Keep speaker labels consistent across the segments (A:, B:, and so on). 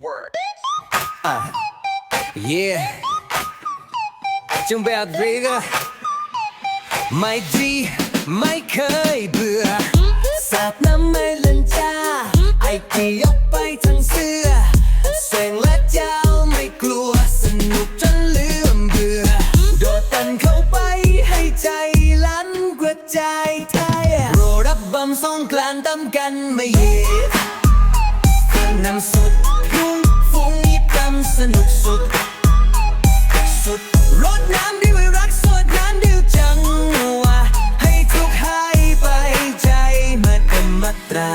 A: Word.
B: Yeah จงแบบรีกไม่ดีไม่เคยเบื่อ สาดน้ำไม่เล่นจ้า ไอ้ที่ยกไปทั้งเสื้อเสียงและเจ้าไม่กลัว สนุกจนลืมเบื่อ โดดตันเข้าไปให้ใจลั่นกระจายไทยโรรับบำสงกรานต์ตามกันไม่เย็นนำสุด สนุกสุด สุดรดน้ำดิวรักสดน้ำดียวจังหวะให้ทุกหายไปใจมาเต็มมาตรา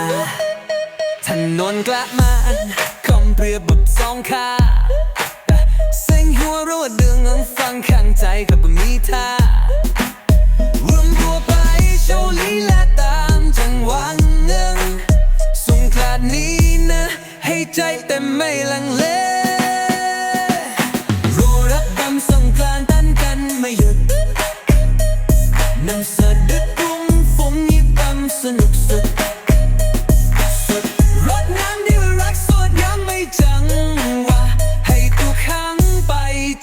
B: ถนนกลับมาคอมเปรียบบุตรสองขาเสียงหัวรัวดึงฟังข้างใจกับมีท่า นำสะดึกปุ้งฟุ้งยิบกำสนุกสุดสุดรดน้ำด้วยรักสดย้ำไม่จังหวะให้ทุกครั้งไป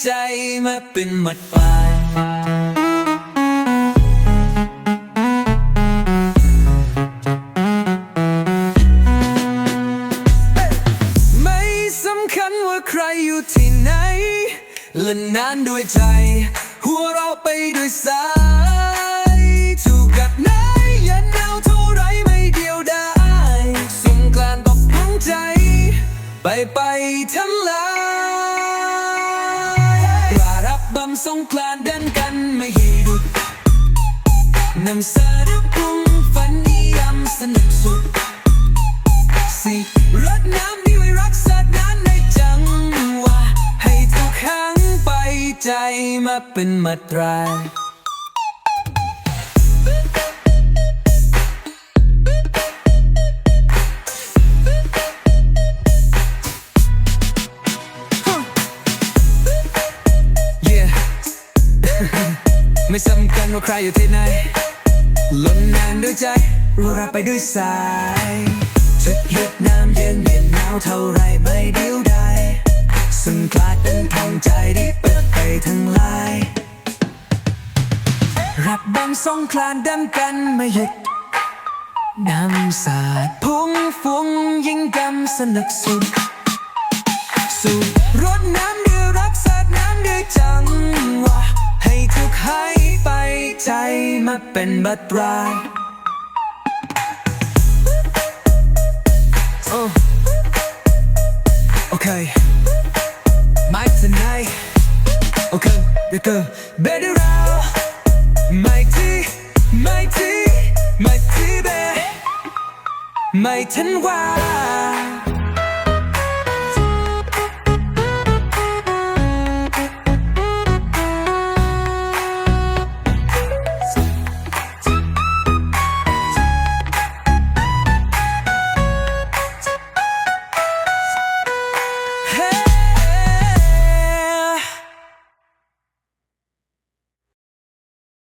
B: ใจมาเป็นหมัดปลายไม่สำคัญว่าใครอยู่ที่ไหนเล่นนานด้วยใจ หัวเราไปด้วยสาย ไปไปทั้งหลายปรารับบำสงกรานต์ดันกันไม่ห้หยุดนำสารพุงฝันนิยามสนุกสุดสิรดน้ำด้วยรักสัตว์นั้นในจังหวะให้ทุกครั้งไปใจมาเป็นมาตราย ไม่สำคัญว่าใครอยู่ที่ไหนล้นนานด้วยใจรู้รับไปด้วยสายจะหยุดน้ำเย็นเย็นหนาวเท่าไรไม่เดียวดายซึ่งคลาดเป็นทางใจที่เปิดไปทั้งลายรับบังสงครานดังกันไม่หยุดน้ำสาดพุ่งฟุ้งยิ่งกำสนุกสุดสูบรดน้ำ เป็นบัตราย Oh. Okay. My tonight. Okay. The girl. Better out. My tea. My tea. My tea, babe. My ทันวา